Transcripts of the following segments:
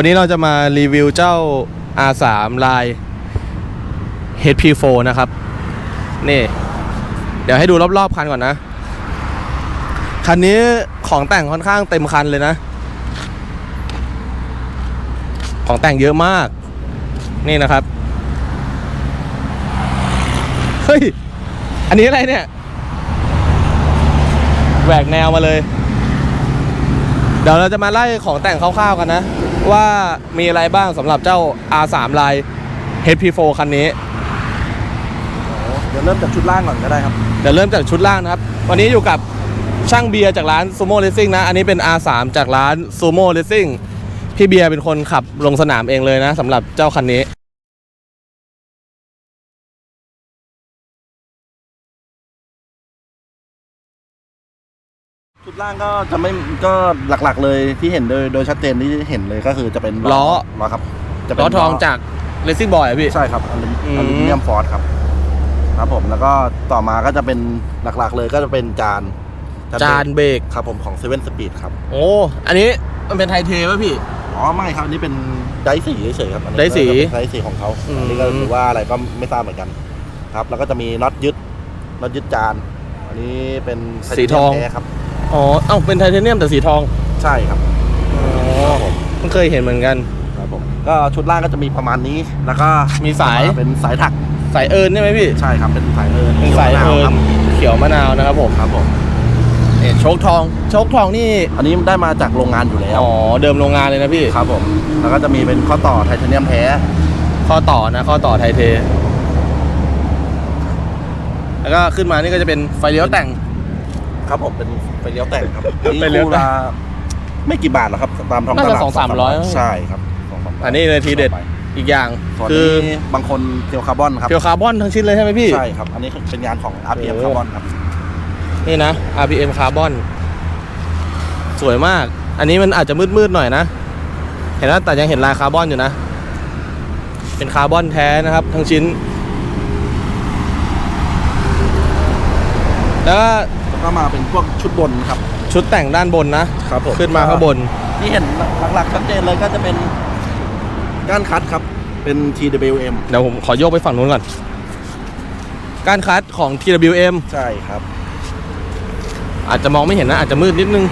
วันนี้เราจะมารีวิวเจ้า R3 ลาย HP4 นะครับ นี่ เดี๋ยวให้ดูรอบๆคันก่อนนะ คันนี้ของแต่งค่อนข้างเต็มคันเลยนะ ของแต่งเยอะมาก นี่นะครับ เฮ้ย อันนี้อะไรเนี่ยแหวกแนวมาเลย เดี๋ยวเราจะมาไล่ของแต่งคร่าวๆกันนะ ว่ามีอะไรบ้างสำหรับเจ้า R3 ลาย HP4 คันนี้ เดี๋ยวเริ่มจากชุดล่างก่อนก็ได้ครับ เดี๋ยวเริ่มจากชุดล่างนะครับ วันนี้อยู่กับช่างเบียร์จากร้าน Sumo Racing นะ อันนี้เป็น R3 จากร้าน Sumo Racing พี่เบียร์เป็นคนขับลงสนามเองเลยนะสำหรับเจ้าคันนี้ ล่างก็จะไม่ก็หลักๆเลยที่เห็นโดยโดยชัดเจนที่เห็นเลยก็คือจะเป็นล้อ ล้อครับ จะเป็นล้อทองจาก Racing Boy อะพี่ ใช่ครับอลูอืมอลูมิเนียมฟอร์ดครับ ครับผมแล้วก็ต่อมาก็จะเป็นหลักๆเลยก็จะเป็นจานจานเบรกครับผมของเซเว่นสปีดครับ โอ้ อันนี้มันเป็นไทเทป่ะพี่ อ๋อไม่ครับอันนี้เป็นไดสีเฉยๆครับอันนี้ไดสีก็จะเป็นไดสีของเขาอืมอันนี้ก็ถือว่าอะไรก็ไม่ทราบเหมือนกัน ครับ แล้วก็จะมีน็อตยึดน็อตยึดจาน อันนี้เป็นไทเทสีเนียมทองแท้ครับ อ๋อ เอ้า เป็นไทเทเนียมแต่สีทอง ใช่ครับ อ๋อเพิ่งเคยเห็นเหมือนกัน ครับผม ก็ชุดล่างก็จะมีประมาณนี้ แล้วก็มีสาย เป็นสายถัก สายเอิญใช่ไหมพี่ ใช่ครับ เป็นสายเอิญเป็นสายเอิญครับเขียวมะนาวนะครับผม ครับผมเนี่ยโชคทอง โชคทองนี่ อันนี้ได้มาจากโรงงานอยู่แล้ว อ๋อ เดิมโรงงานเลยนะพี่ ครับผม แล้วก็จะมีเป็นข้อต่อไทเทเนียมแท้ ข้อต่อนะ ข้อต่อไทเท แล้วก็ขึ้นมานี่ก็จะเป็นไฟเลี้ยวแต่ง ครับผม เป็นไฟ เลี้ยวแต่งครับไฟเลี้ยวแต่ง คู่ละไม่กี่บาทหรอกครับ ตามท้องตน่าลาจะดสองสามร้อยใช่ครับสองสามร้อยอันนี้เลยทีเด็ดอีกอย่าง ส่วนคือนี้บางคนเทลคาร์บอนครับเพียวคาร์บอนทั้งชิ้นเลยใช่ไหมพี่ ใช่ครับ อันนี้เป็นงานของ RPM โอ้คาร์บอนครับนี่นะ RPM คาร์บอนสวยมาก อันนี้มันอาจจะมืดๆหน่อยนะ เห็นแล้วแต่ยังเห็นลายคาร์บอนอยู่นะ เป็นคาร์บอนแท้นะครับ ทั้งชิ้น แล้วก็แล้ว ก็มาเป็นพวกชุดบนครับ ชุดแต่งด้านบนนะครับผมขึ้นมาข้างบน ที่เห็นหลักๆชัดเจนเลยก็จะเป็นก้านคัดครับ เป็น TWM เดี๋ยวผมขอโยกไปฝั่งนู้นก่อนการคัดของ TWM ใช่ครับ อาจจะมองไม่เห็นนะ อาจจะมืดนิดนึง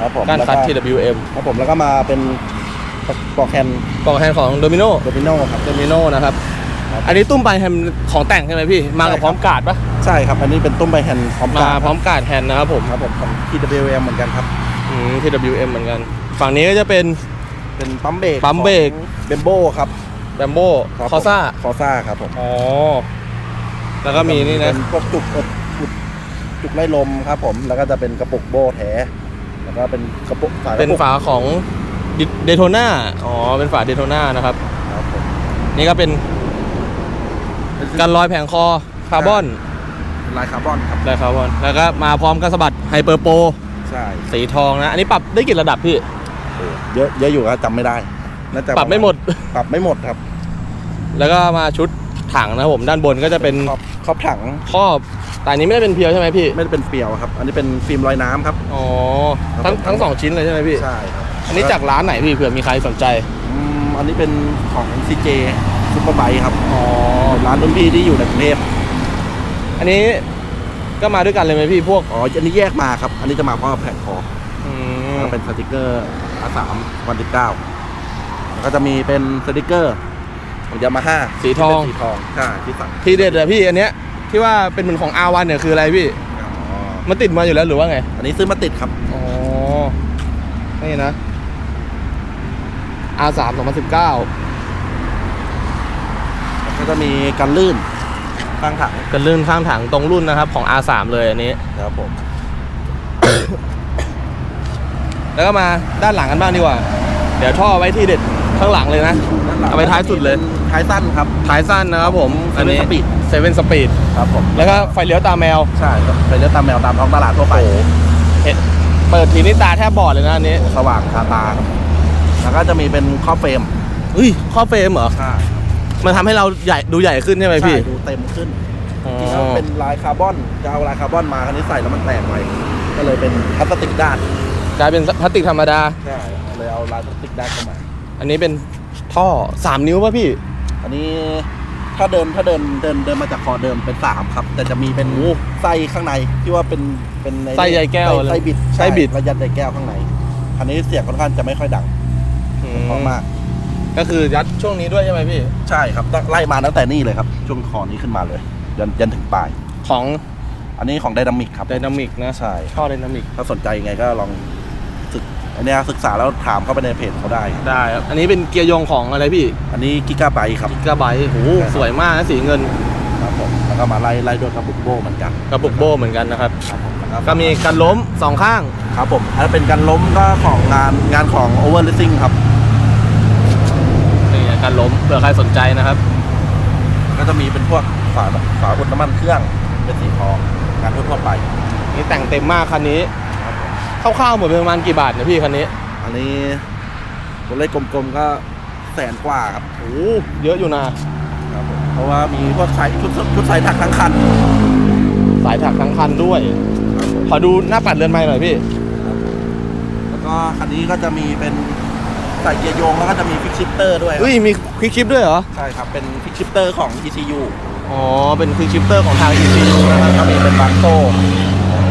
ครับผมการคัดแล้ว TWM ครับผมแล้วก็มาเป็นปอกแฮนกล่องแทนของ Domino โดมิโนครับ Domino นะครับ ครับ อันนี้ตุ้มปลายแฮมของแต่งใช่ไหมพี่ มากับใช่ครับ พร้อมการ์ดปะใช่ครับ อันนี้เป็นตุ้มใบแฮนด์พร้อมมาการ์ดพร้อมการ์ดแฮนด์นะครับผมครับผมของ TWM เหมือนกันครับ อืม TWM เหมือนกัน ฝั่งนี้ก็จะเป็น เป็นปั๊มเบรกปั๊มเบรก เบมโบครับแบมโบครับคอซ่าคอซ่าครับผมอ๋อ แล้วก็มีนี่นะ เป็นพวกจุกอบจุกจุกไล่ลมครับผม แล้วก็จะเป็นกระปุกโบแท้ แล้วก็เป็นกระปุกฝากระปุกเป็นฝาของเดโทน่าอ๋อ เป็นฝาเดโทน่านะครับ ครับผมนี่ก็เป็น กันรอยแผงคอคาร์บอนเป็นลายคาร์บอนครับได้คาร์บอน แล้วก็มาพร้อมกับสะบัดไฮเปอร์โปใช่สีทองนะ อันนี้ปรับได้กี่ระดับพี่ เยอะเยอะอยู่ครับจำไม่ได้น่าจะปรับไม่หมด ปรับไม่หมดครับ แล้วก็มาชุดถังนะครับผมด้านบนก็จะเป็นครอบครอบถังครอบแต่อันนี้ไม่ได้เป็นเพียวใช่ไหมพี่ ไม่ได้เป็นเปียวครับ อันนี้เป็นฟิล์มลอยน้ำครับ อ๋อครับทั้งผมทั้งสองชิ้นเลยใช่ไหมพี่ ใช่ครับ อันนี้จากร้านไหนพี่เผื่อมีใครสนใจอืมอันนี้เป็นของ CJ ซุปเปอร์ไบค์ครับอ๋อร้านรุ่นพี่ที่อยู่ในกรุงเทพอันนี้ก็มาด้วยกันเลยไหมพี่พวกอ๋ออันนี้แยกมาครับ อันนี้จะมาพร้อมกับแผ่นคออืมแล้วเป็นสติกเกอร์ R3 วันที่เก้าแล้วก็จะมีเป็นสติกเกอร์ของยามาฮ่าสีทองสีทองใช่ที่สั่งทีเด็ดอะพี่อันเนี้ยที่ว่าเป็นเหมือนของ R1 เนี่ยคืออะไรพี่อ๋อมันติดมาอยู่แล้วหรือว่าไง อันนี้ซื้อมาติดครับอ๋อนี่นะ R3 2019 แล้วก็จะมีกันลื่นข้างถังกันลื่นข้างถังตรงรุ่นนะครับ ของ R3 เลยอันนี้ครับผม แล้วก็มาด้านหลังกันบ้างดีกว่า เดี๋ยวท่อไว้ที่เด็ดข้างหลังเลยนะ เอาไปท้ายสุดเลย ท้ายสั้นครับ ท้ายสั้นนะครับผมของอันนี้ Seven Speed เซเว่นสปีดครับผม แล้วก็ไฟเลี้ยวตาแมว ใช่ครับไปเลือกตามแมวตามท้องตลาดทั่วไปเห็นเปิดทีนี้ตาแทบบอดเลยนะอันนี้ สว่างคาตาครับแล้วก็จะมีเป็นครอบเฟรมอุ้ยข้อเฟรมเหรอ ใช่ มันทำให้เราใหญ่ดูใหญ่ขึ้นใช่ไหมพี่ ใช่ดูเต็มขึ้นอ๋อจริงๆแล้วเป็นลายคาร์บอนจะเอาลายคาร์บอนมาคันนี้ใส่แล้วมันแตกไปก็เลยเป็นพลาสติกด้านกลายเป็นพลาสติกธรรมดา ใช่เลยเอาลายพลาสติกได้เข้ามา อันนี้เป็นท่อสามนิ้วป่ะพี่ อันนี้ถ้าเดินถ้าเดินเดินเดินมาจากคอเดิมเป็นสามครับ แต่จะมีเป็นโอ้ไส้ข้างในที่ว่าเป็นเป็นไส้ใยแก้วไส้ไส้บิดไส้บิดใช่ระยัดใยแก้วข้างในอันนี้เสียงค่อนข้างจะไม่ค่อยดังเพราะมาก ก็คือยัดช่วงนี้ด้วยใช่ไหมพี่ ใช่ครับตั้งไล่มาตั้งแต่นี่เลยครับ ช่วงคอนี้ขึ้นมาเลย ยันยันถึงปลาย ของอันนี้ของไดนามิกครับไดนามิกนะใช่ท่อไดนามิกถ้าสนใจยังไงก็ลองศึกอันเนี้ยศึกษาแล้วถามเข้าไปในเพจเขาได้ ได้ครับอันนี้เป็นเกียร์โยงของอะไรพี่อันนี้กิกาไบครับ กระบายโอ้โหใช่ครับสวยมากนะสีเงินครับผมแล้วก็มาไล่ไล่ด้วยกระบุกโบเหมือนกันกระปุกโบเหมือนกันนะครับ ครับผมแล้วก็มีการล้มสองข้าง ครับผมถ้าเป็นการล้มก็ของงานงานของ Over Racing ครับนี่ การล้มเผื่อใครสนใจนะครับ ก็จะมีเป็นพวกฝาฝาอุดน้ำมันเครื่องเป็นสีทองงานทั่วๆไป นี่แต่งเต็มมากคันนี้คร่าวๆหมดไปประมาณกี่บาทเนี่ยพี่คันนี้ อันนี้ตัวเลขกลมๆก็แสนกว่าครับโอ้โหเยอะอยู่นะครับผมเพราะว่ามีพวกใช้ชุดชุดใส่ถักทั้งคันสายถักทั้งคันด้วยขอดูหน้าปัดเรือนไม้หน่อยพี่ แล้วก็คันนี้ก็จะมีเป็น ใส่เกียร์โยงแล้วก็จะมีฟิกชิปเตอร์ด้วยครับอุ้ยมีควิกชิปด้วยเหรอ ใช่ครับ เป็นฟิกชิปเตอร์ของ ECU อ๋อ เป็นควิกชิปเตอร์ของทาง ECU นะครับก็มีเป็นบางโซ่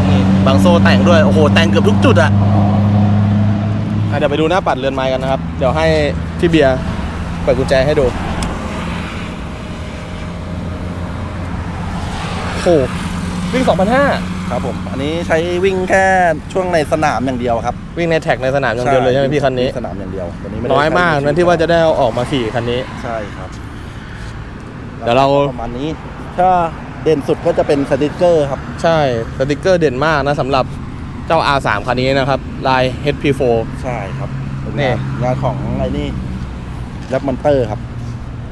นี่บางโซ่แต่งด้วย โอ้โห แต่งเกือบทุกจุดอะอะเดี๋ยวไปดูหน้าปัดเรือนไม้กันนะครับ เดี๋ยวให้พี่เบียร์เปิดกุญแจให้ดู โอ้โหวิ่ง2,500 ครับผม อันนี้ใช้วิ่งแค่ช่วงในสนามอย่างเดียวครับวิ่งในแท็กในสนามอย่างเดียวเลยใช่ไหมพี่คันนี้ สนามอย่างเดียวตัวนี้ไม่ได้น้อยมากนะที่ว่าจะได้เอาออกมาขี่คันนี้ ใช่ครับ เดี๋ยวเราประมาณนี้ ถ้าเด่นสุดก็จะเป็นสติกเกอร์ครับ ใช่สติกเกอร์เด่นมากนะสำหรับเจ้า R3 คันนี้นะครับ ลาย HP4 ใช่ครับเป็นนี่งานงานของไอ้นี่แรปมันเตอร์ครับ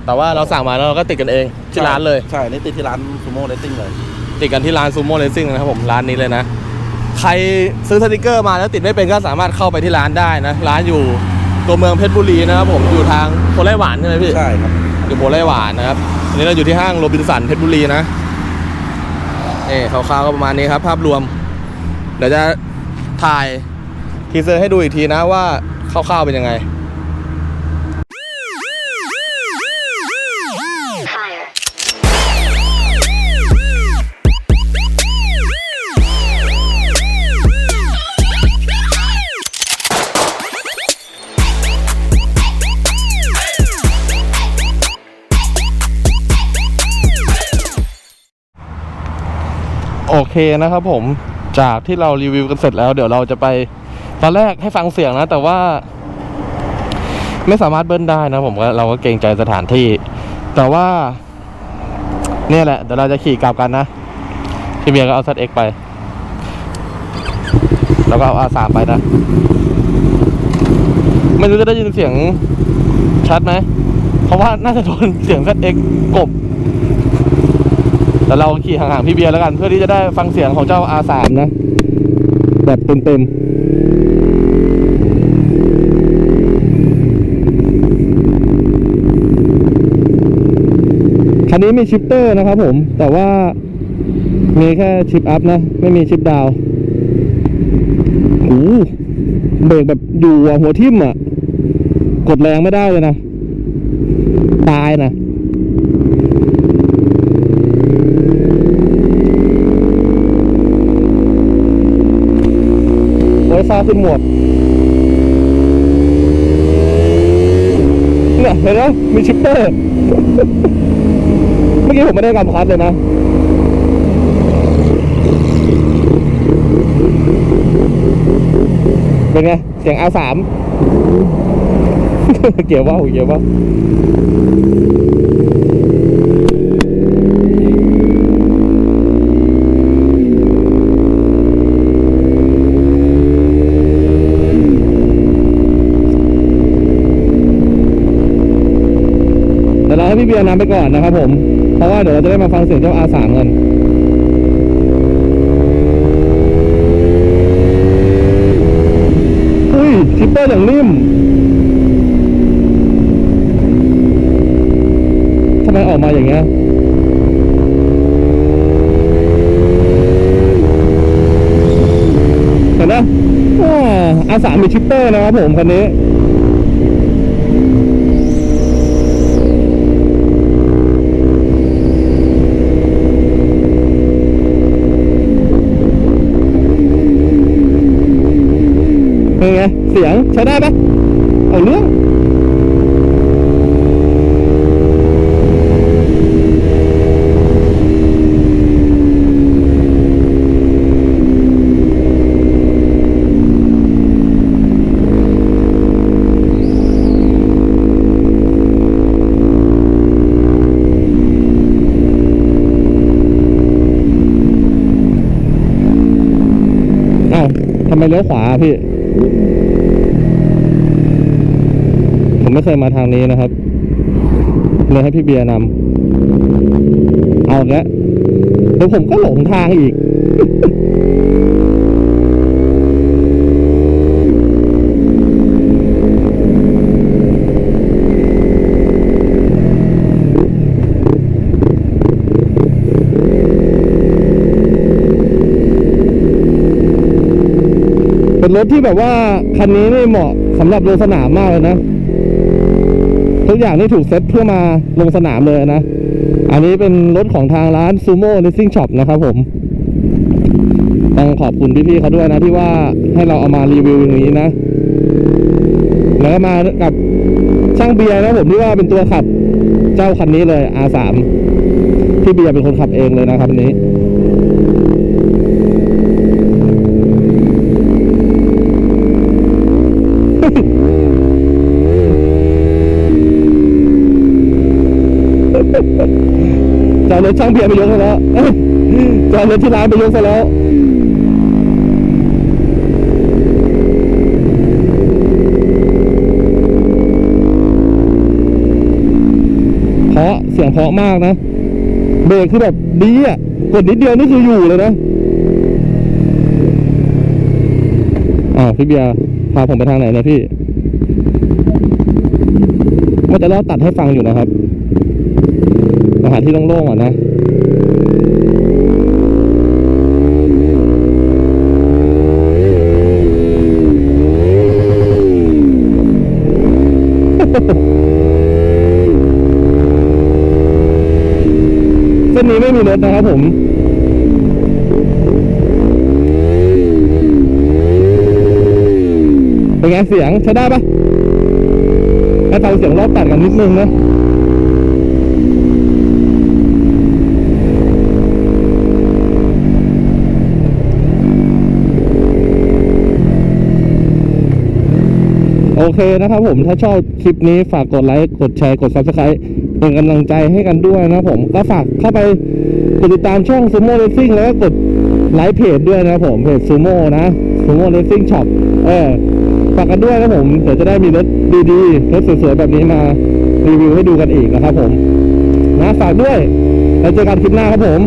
แต่ว่าเราสั่งมาแล้วเราก็ติดกันเองที่ร้านเลย ใช่ นี่ติดที่ร้านซูโม่เลสซิ่งเลย ติดกันที่ร้านซูโม่เลสซิ่งนะครับผมร้านนี้เลยนะ ใครซื้อสติกเกอร์มาแล้วติดไม่เป็นก็สามารถเข้าไปที่ร้านได้นะ ร้านอยู่ตัวเมืองเพชรบุรีนะครับผมอยู่ทางโพไลหวานใช่ไหมพี่ใช่ครับอยู่โพไลหวานนะครับอันนี้เราอยู่ที่ห้างโรบินสันเพชรบุรีนะนี่คร่าวๆก็ประมาณนี้ครับภาพรวม เดี๋ยวจะถ่ายทีเซอร์ให้ดูอีกทีนะว่าคร่าวๆเป็นยังไง โอเคนะครับผมจากที่เรารีวิวกันเสร็จแล้ว เดี๋ยวเราจะไปตอนแรกให้ฟังเสียงนะ แต่ว่า ไม่สามารถเบิ้ลได้นะผมก็เราก็เกรงใจสถานที่ แต่ว่า เนี่ยแหละเดี๋ยวเราจะขี่กลับกันนะพี่เบียร์ก็เอาซัดเอ็กไปแล้วก็เอาอาสามไปนะ ไม่รู้จะได้ยินเสียงชัดไหม เพราะว่าน่าจะโดนเสียงซัดเอ็กกบ แต่เราขี่ห่างๆพี่เบียร์แล้วกัน เพื่อที่จะได้ฟังเสียงของเจ้า R3 นะ แบบเต็มๆ คันนี้มีชิปเตอร์นะครับผม แต่ว่ามีแค่ชิปอัพนะ ไม่มีชิปดาวโอ้โหเบรกแบบอยู่หัวทิ่มอะ กดแรงไม่ได้เลยนะ ตายนะ ไว้ฟ้าขึ้นหมวกเนี่ยเห็นไหมมีชิปเปอร์เมื่อกี้ผมไม่ได้กำคัดเลยนะเป็นไง เสียง R3 เกี่ยวว่าเกี่ยวว่าเดี๋ยวเรา พี่เบียร์นำไปก่อนนะครับผม เพราะว่าเดี๋ยวเราจะได้มาฟังเสียงเจ้า R3 กันอุ้ยชิปเปอร์อย่างนิ่มทำไมออกมาอย่างเงี้ยเห็นไหมอาสามมีชิปเปอร์นะครับผมคันนี้ เสียงใช้ได้ปะเอาเรื่องอ้าวทำไมเลี้ยวขวาพี่ ผมไม่เคยมาทางนี้นะครับ เลยให้พี่เบียร์นำเอาล้วแล้วผมก็หลงทางอีก เป็นรถที่แบบว่า คันนี้นี่เหมาะสำหรับลงสนามมากเลยนะ ทุกอย่างนี่ถูกเซ็ตเพื่อมาลงสนามเลยนะ อันนี้เป็นรถของทางร้าน Sumo Racing Shop นะครับผม ต้องขอบคุณพี่ๆเขาด้วยนะที่ว่าให้เราเอามารีวิวอย่างนี้นะ แล้วก็มากับช่างเบียร์นะผมที่ว่าเป็นตัวขับ เจ้าคันนี้เลย R3 พี่เบียร์เป็นคนขับเองเลยนะครับอัน จอารถช่างเบียร์ไปยกซะแล้วจอารถที่ร้านไปยกซะแล้วเพราะเสียงเพราะมากนะเบรกคือแบบดีอะกดนิดเดียวนี่คืออยู่เลยนะอ้าวพี่เบียร์พาผมไปทางไหนเนี่ยพี่ว่าจะเล่าตัดให้ฟังอยู่นะครับ มาหาที่โล่งๆก่อนนะเส้นนี้ไม่มีรถนะครับผมเป็นไงเสียงใช้ได้ปะให้ฟังเสียงรอบตัดกันนิดนึงนะ โอเคนะครับผมถ้าชอบคลิปนี้ฝากกดไลค์กดแชร์กด Subscribe เป็นกำลังใจให้กันด้วยนะผมก็ฝากเข้าไปกดติดตามช่อง Sumo Racing แล้วก็กดไลค์เพจด้วยนะผมเพจ Sumo นะ Sumo Racing Shop เออฝากกันด้วยนะผมเดี๋ยวจะได้มีรถดีๆรถสวยๆแบบนี้มารีวิวให้ดูกันอีกนะครับผมนะฝากด้วยแล้วเจอกันคลิปหน้าครับผม